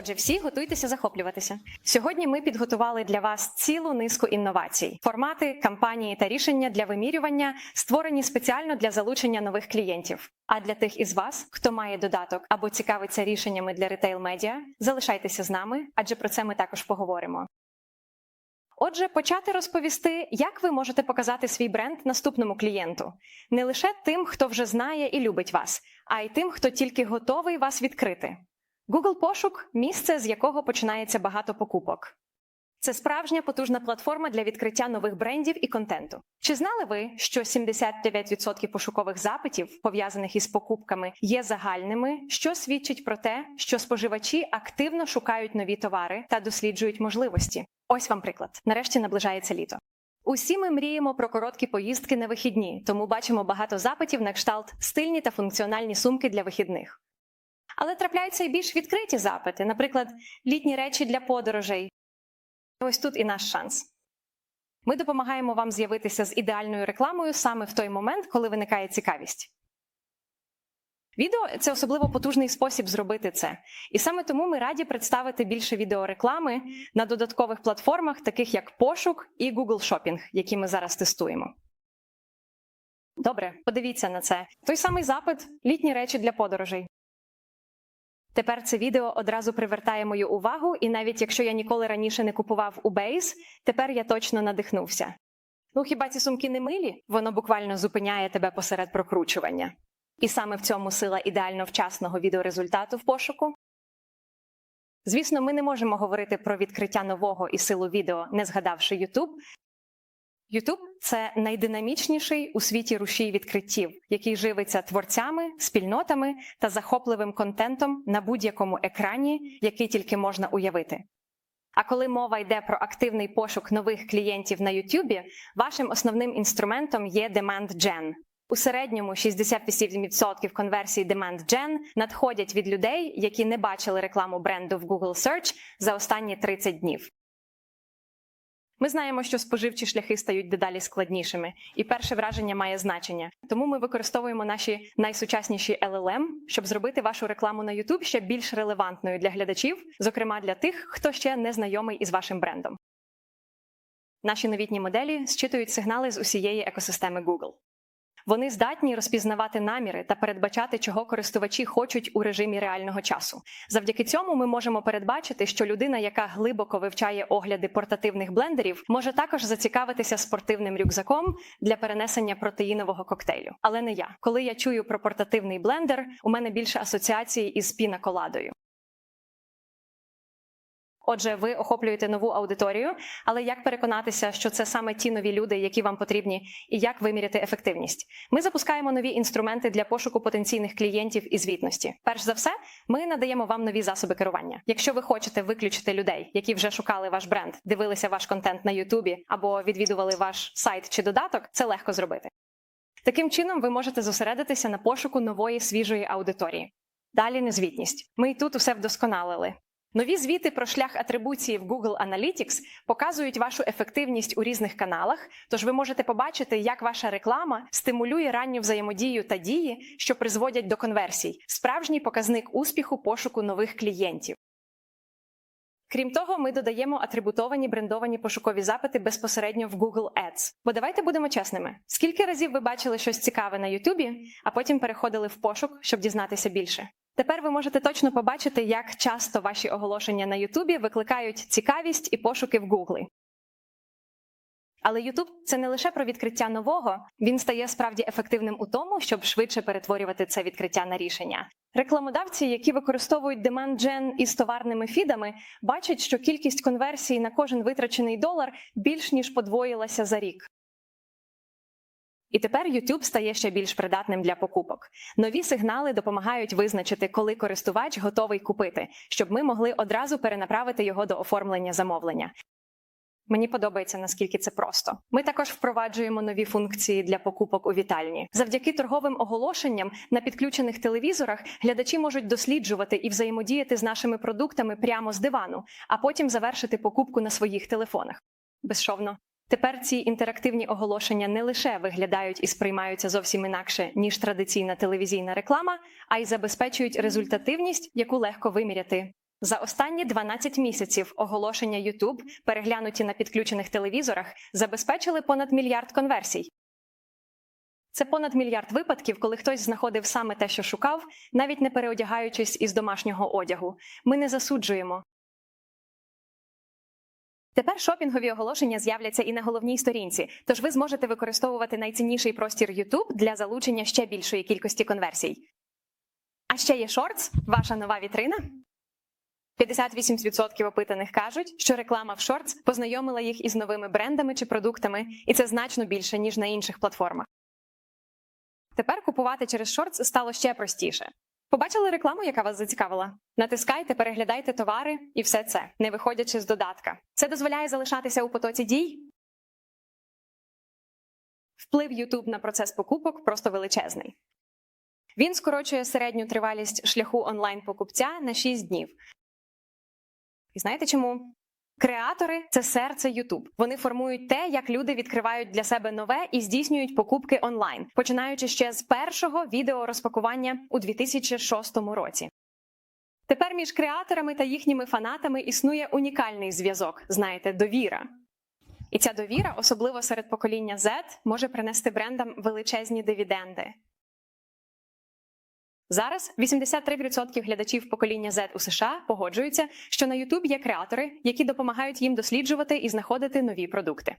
Отже, всі готуйтеся захоплюватися. Сьогодні ми підготували для вас цілу низку інновацій, формати, кампанії та рішення для вимірювання створені спеціально для залучення нових клієнтів. А для тих із вас, хто має додаток або цікавиться рішеннями для ретейл медіа, залишайтеся з нами, адже про це ми також поговоримо. Отже, почати розповісти, як ви можете показати свій бренд наступному клієнту, не лише тим, хто вже знає і любить вас, а й тим, хто тільки готовий вас відкрити. Google пошук місце, з якого починається багато покупок. Це справжня потужна платформа для відкриття нових брендів і контенту. Чи знали ви, що 79% пошукових запитів, пов'язаних із покупками, є загальними, що свідчить про те, що споживачі активно шукають нові товари та досліджують можливості? Ось вам приклад. Нарешті наближається літо. Усі ми мріємо про короткі поїздки на вихідні, тому бачимо багато запитів на кшталт стильні та функціональні сумки для вихідних. Але трапляються і більш відкриті запити, наприклад, літні речі для подорожей. Ось тут і наш шанс. Ми допомагаємо вам з'явитися з ідеальною рекламою саме в той момент, коли виникає цікавість. Відео це особливо потужний спосіб зробити це. І саме тому ми раді представити більше відеореклами на додаткових платформах, таких як Пошук і Google Shopping, які ми зараз тестуємо. Добре, подивіться на це. Той самий запит літні речі для подорожей. Тепер це відео одразу привертає мою увагу, і навіть якщо я ніколи раніше не купував у Base, тепер я точно надихнувся. Ну хіба ці сумки не милі? Воно буквально зупиняє тебе посеред прокручування. І саме в цьому сила ідеально вчасного відеорезультату в пошуку. Звісно, ми не можемо говорити про відкриття нового і силу відео, не згадавши YouTube. YouTube – це найдинамічніший у світі рушій відкриттів, який живиться творцями, спільнотами та захопливим контентом на будь-якому екрані, який тільки можна уявити. А коли мова йде про активний пошук нових клієнтів на YouTube, вашим основним інструментом є Demand Gen. У середньому 68% конверсій Demand Gen надходять від людей, які не бачили рекламу бренду в Google Search за останні 30 днів. Ми знаємо, що споживчі шляхи стають дедалі складнішими, і перше враження має значення. Тому ми використовуємо наші найсучасніші LLM, щоб зробити вашу рекламу на YouTube ще більш релевантною для глядачів, зокрема для тих, хто ще не знайомий із вашим брендом. Наші новітні моделі зчитують сигнали з усієї екосистеми Google. Вони здатні розпізнавати наміри та передбачати, чого користувачі хочуть у режимі реального часу. Завдяки цьому ми можемо передбачити, що людина, яка глибоко вивчає огляди портативних блендерів, може також зацікавитися спортивним рюкзаком для перенесення протеїнового коктейлю. Але не я. Коли я чую про портативний блендер, у мене більше асоціації із пінаколадою. Отже, ви охоплюєте нову аудиторію, але як переконатися, що це саме ті нові люди, які вам потрібні, і як виміряти ефективність? Ми запускаємо нові інструменти для пошуку потенційних клієнтів і звітності. Перш за все, ми надаємо вам нові засоби керування. Якщо ви хочете виключити людей, які вже шукали ваш бренд, дивилися ваш контент на Ютубі або відвідували ваш сайт чи додаток, це легко зробити. Таким чином, ви можете зосередитися на пошуку нової свіжої аудиторії. Далі незвітність. Ми і тут усе вдосконалили. Нові звіти про шлях атрибуції в Google Analytics показують вашу ефективність у різних каналах, тож ви можете побачити, як ваша реклама стимулює ранню взаємодію та дії, що призводять до конверсій, справжній показник успіху пошуку нових клієнтів. Крім того, ми додаємо атрибутовані брендовані пошукові запити безпосередньо в Google Ads. Бо давайте будемо чесними: скільки разів ви бачили щось цікаве на YouTube, а потім переходили в пошук, щоб дізнатися більше? Тепер ви можете точно побачити, як часто ваші оголошення на Ютубі викликають цікавість і пошуки в Гуглі. Але Ютуб це не лише про відкриття нового, він стає справді ефективним у тому, щоб швидше перетворювати це відкриття на рішення. Рекламодавці, які використовують Demand Gen із товарними фідами, бачать, що кількість конверсій на кожен витрачений долар більш ніж подвоїлася за рік. І тепер YouTube стає ще більш придатним для покупок. Нові сигнали допомагають визначити, коли користувач готовий купити, щоб ми могли одразу перенаправити його до оформлення замовлення. Мені подобається наскільки це просто. Ми також впроваджуємо нові функції для покупок у вітальні. Завдяки торговим оголошенням на підключених телевізорах глядачі можуть досліджувати і взаємодіяти з нашими продуктами прямо з дивану, а потім завершити покупку на своїх телефонах. Безшовно. Тепер ці інтерактивні оголошення не лише виглядають і сприймаються зовсім інакше ніж традиційна телевізійна реклама, а й забезпечують результативність, яку легко виміряти. За останні 12 місяців оголошення YouTube, переглянуті на підключених телевізорах, забезпечили понад мільярд конверсій. Це понад мільярд випадків, коли хтось знаходив саме те, що шукав, навіть не переодягаючись із домашнього одягу. Ми не засуджуємо. Тепер шопінгові оголошення з'являться і на головній сторінці, тож ви зможете використовувати найцінніший простір YouTube для залучення ще більшої кількості конверсій. А ще є Shorts, ваша нова вітрина. 58% опитаних кажуть, що реклама в Shorts познайомила їх із новими брендами чи продуктами, і це значно більше, ніж на інших платформах. Тепер купувати через Shorts стало ще простіше. Побачили рекламу, яка вас зацікавила? Натискайте, переглядайте товари і все це, не виходячи з додатка. Це дозволяє залишатися у потоці дій. Вплив YouTube на процес покупок просто величезний. Він скорочує середню тривалість шляху онлайн-покупця на 6 днів. І знаєте чому? Креатори це серце YouTube. Вони формують те, як люди відкривають для себе нове і здійснюють покупки онлайн, починаючи ще з першого відеорозпакування у 2006 році. Тепер між креаторами та їхніми фанатами існує унікальний зв'язок, знаєте, довіра. І ця довіра, особливо серед покоління Z, може принести брендам величезні дивіденди. Зараз 83% глядачів покоління Z у США погоджуються, що на YouTube є креатори, які допомагають їм досліджувати і знаходити нові продукти.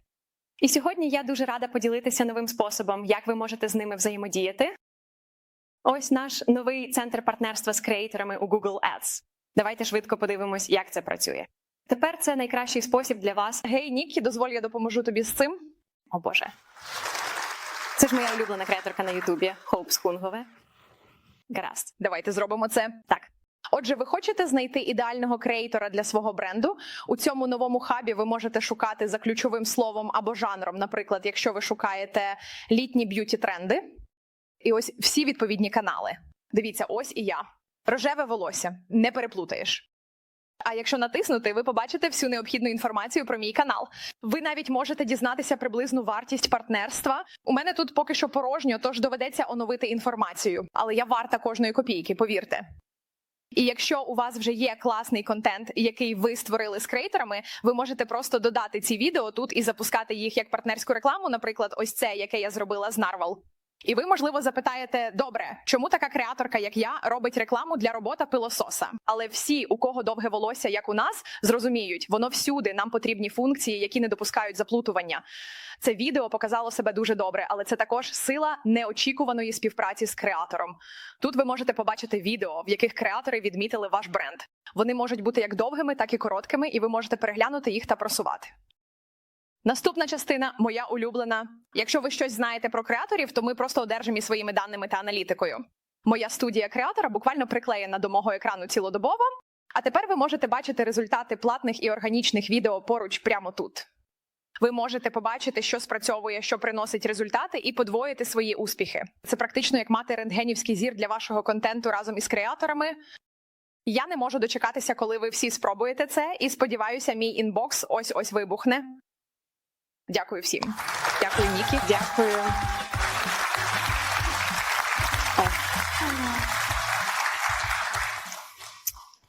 І сьогодні я дуже рада поділитися новим способом, як ви можете з ними взаємодіяти. Ось наш новий центр партнерства з креаторами у Google Ads. Давайте швидко подивимось, як це працює. Тепер це найкращий спосіб для вас. Гей, Нікі, дозволь, я допоможу тобі з цим. О Боже. Це ж моя улюблена креаторка на Ютубі Хоуп Скунгове. Гаразд. Давайте зробимо це. Так. Отже, ви хочете знайти ідеального креатора для свого бренду? У цьому новому хабі ви можете шукати за ключовим словом або жанром. Наприклад, якщо ви шукаєте літні б'юті тренди, і ось всі відповідні канали. Дивіться, ось і я. Рожеве волосся, не переплутаєш. А якщо натиснути, ви побачите всю необхідну інформацію про мій канал. Ви навіть можете дізнатися приблизну вартість партнерства. У мене тут поки що порожньо, тож доведеться оновити інформацію. Але я варта кожної копійки, повірте. І якщо у вас вже є класний контент, який ви створили з креаторами, ви можете просто додати ці відео тут і запускати їх як партнерську рекламу, наприклад, ось це, яке я зробила з Narwhal. І ви, можливо, запитаєте: добре, чому така креаторка, як я, робить рекламу для робота пилососа? Але всі, у кого довге волосся, як у нас, зрозуміють, воно всюди нам потрібні функції, які не допускають заплутування. Це відео показало себе дуже добре, але це також сила неочікуваної співпраці з креатором. Тут ви можете побачити відео, в яких креатори відмітили ваш бренд. Вони можуть бути як довгими, так і короткими, і ви можете переглянути їх та просувати. Наступна частина моя улюблена. Якщо ви щось знаєте про креаторів, то ми просто одержимі своїми даними та аналітикою. Моя студія креатора буквально приклеєна до мого екрану цілодобово. А тепер ви можете бачити результати платних і органічних відео поруч прямо тут. Ви можете побачити, що спрацьовує, що приносить результати, і подвоїти свої успіхи. Це практично як мати рентгенівський зір для вашого контенту разом із креаторами. Я не можу дочекатися, коли ви всі спробуєте це, і сподіваюся, мій інбокс ось ось вибухне. Дякую всім. Дякую, Нікі. Дякую. О.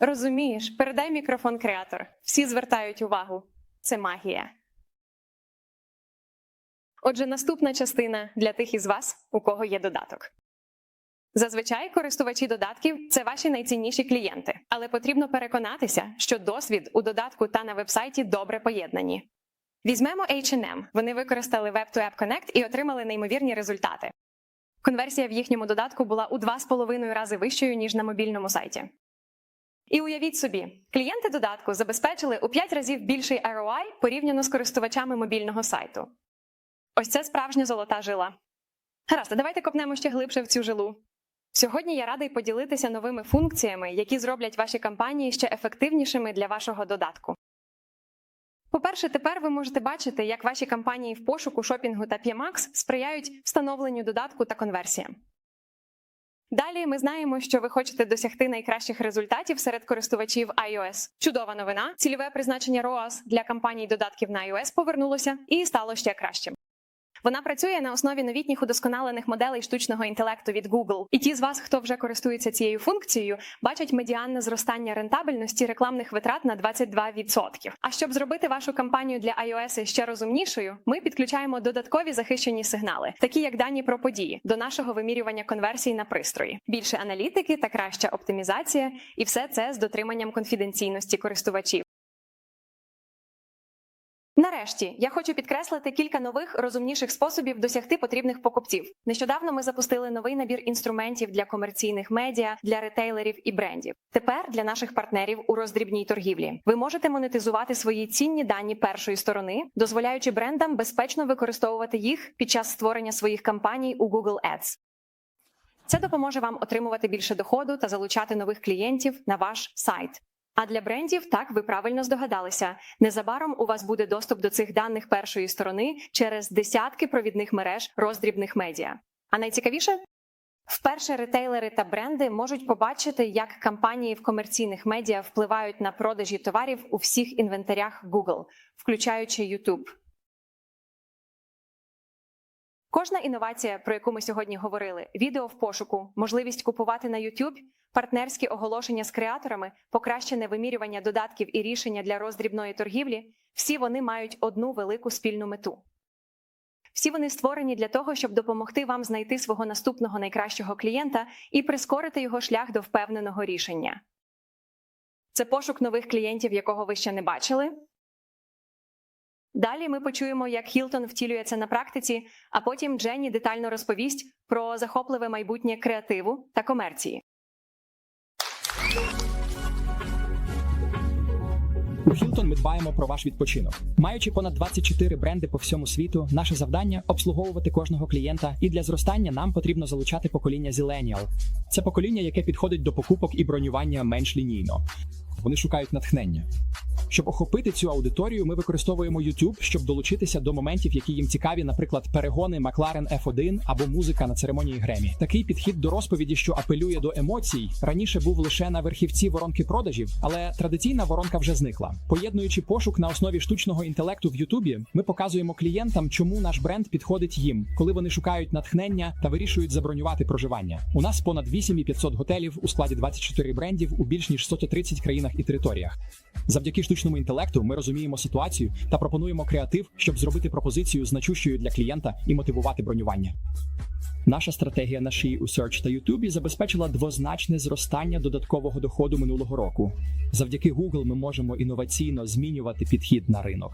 Розумієш, передай мікрофон креатор. Всі звертають увагу. Це магія. Отже, наступна частина для тих із вас, у кого є додаток. Зазвичай користувачі додатків це ваші найцінніші клієнти, але потрібно переконатися, що досвід у додатку та на вебсайті добре поєднані. Візьмемо H&M. Вони використали Web2App Connect і отримали неймовірні результати. Конверсія в їхньому додатку була у 2,5 рази вищою, ніж на мобільному сайті. І уявіть собі, клієнти додатку забезпечили у 5 разів більший ROI порівняно з користувачами мобільного сайту. Ось це справжня золота жила. Гаразд, давайте копнемо ще глибше в цю жилу. Сьогодні я радий поділитися новими функціями, які зроблять ваші кампанії ще ефективнішими для вашого додатку. По-перше, тепер ви можете бачити, як ваші кампанії в пошуку, шопінгу та PMAX сприяють встановленню додатку та конверсіям. Далі ми знаємо, що ви хочете досягти найкращих результатів серед користувачів iOS. Чудова новина. Цільове призначення ROAS для кампаній додатків на iOS повернулося і стало ще кращим. Вона працює на основі новітніх удосконалених моделей штучного інтелекту від Google. І ті з вас, хто вже користується цією функцією, бачать медіанне зростання рентабельності рекламних витрат на 22%. А щоб зробити вашу кампанію для iOS ще розумнішою, ми підключаємо додаткові захищені сигнали, такі як дані про події, до нашого вимірювання конверсій на пристрої, більше аналітики та краща оптимізація, і все це з дотриманням конфіденційності користувачів. Нарешті я хочу підкреслити кілька нових розумніших способів досягти потрібних покупців. Нещодавно ми запустили новий набір інструментів для комерційних медіа, для ретейлерів і брендів. Тепер для наших партнерів у роздрібній торгівлі ви можете монетизувати свої цінні дані першої сторони, дозволяючи брендам безпечно використовувати їх під час створення своїх кампаній у Google Ads. Це допоможе вам отримувати більше доходу та залучати нових клієнтів на ваш сайт. А для брендів, так ви правильно здогадалися. Незабаром у вас буде доступ до цих даних першої сторони через десятки провідних мереж роздрібних медіа. А найцікавіше вперше ретейлери та бренди можуть побачити, як кампанії в комерційних медіа впливають на продажі товарів у всіх інвентарях Google, включаючи YouTube. Кожна інновація, про яку ми сьогодні говорили, відео в пошуку, можливість купувати на YouTube, партнерські оголошення з креаторами, покращене вимірювання додатків і рішення для роздрібної торгівлі, всі вони мають одну велику спільну мету. Всі вони створені для того, щоб допомогти вам знайти свого наступного найкращого клієнта і прискорити його шлях до впевненого рішення. Це пошук нових клієнтів, якого ви ще не бачили. Далі ми почуємо, як Хілтон втілює це на практиці, а потім Дженні детально розповість про захопливе майбутнє креативу та комерції. У Хілтон ми дбаємо про ваш відпочинок. Маючи понад 24 бренди по всьому світу, наше завдання обслуговувати кожного клієнта, і для зростання нам потрібно залучати покоління Zillennial. Це покоління, яке підходить до покупок і бронювання менш лінійно. Вони шукають натхнення. Щоб охопити цю аудиторію, ми використовуємо YouTube, щоб долучитися до моментів, які їм цікаві, наприклад, перегони McLaren F1 або музика на церемонії Гремі. Такий підхід до розповіді, що апелює до емоцій, раніше був лише на верхівці воронки продажів, але традиційна воронка вже зникла. Поєднуючи пошук на основі штучного інтелекту в Ютубі, ми показуємо клієнтам, чому наш бренд підходить їм, коли вони шукають натхнення та вирішують забронювати проживання. У нас понад 8500 готелів у складі 24 брендів у більш ніж 130 країнах і територіях. Штучному інтелекту ми розуміємо ситуацію та пропонуємо креатив, щоб зробити пропозицію значущою для клієнта і мотивувати бронювання. Наша стратегія на шиї у Search та YouTube забезпечила двозначне зростання додаткового доходу минулого року. Завдяки Google ми можемо інноваційно змінювати підхід на ринок.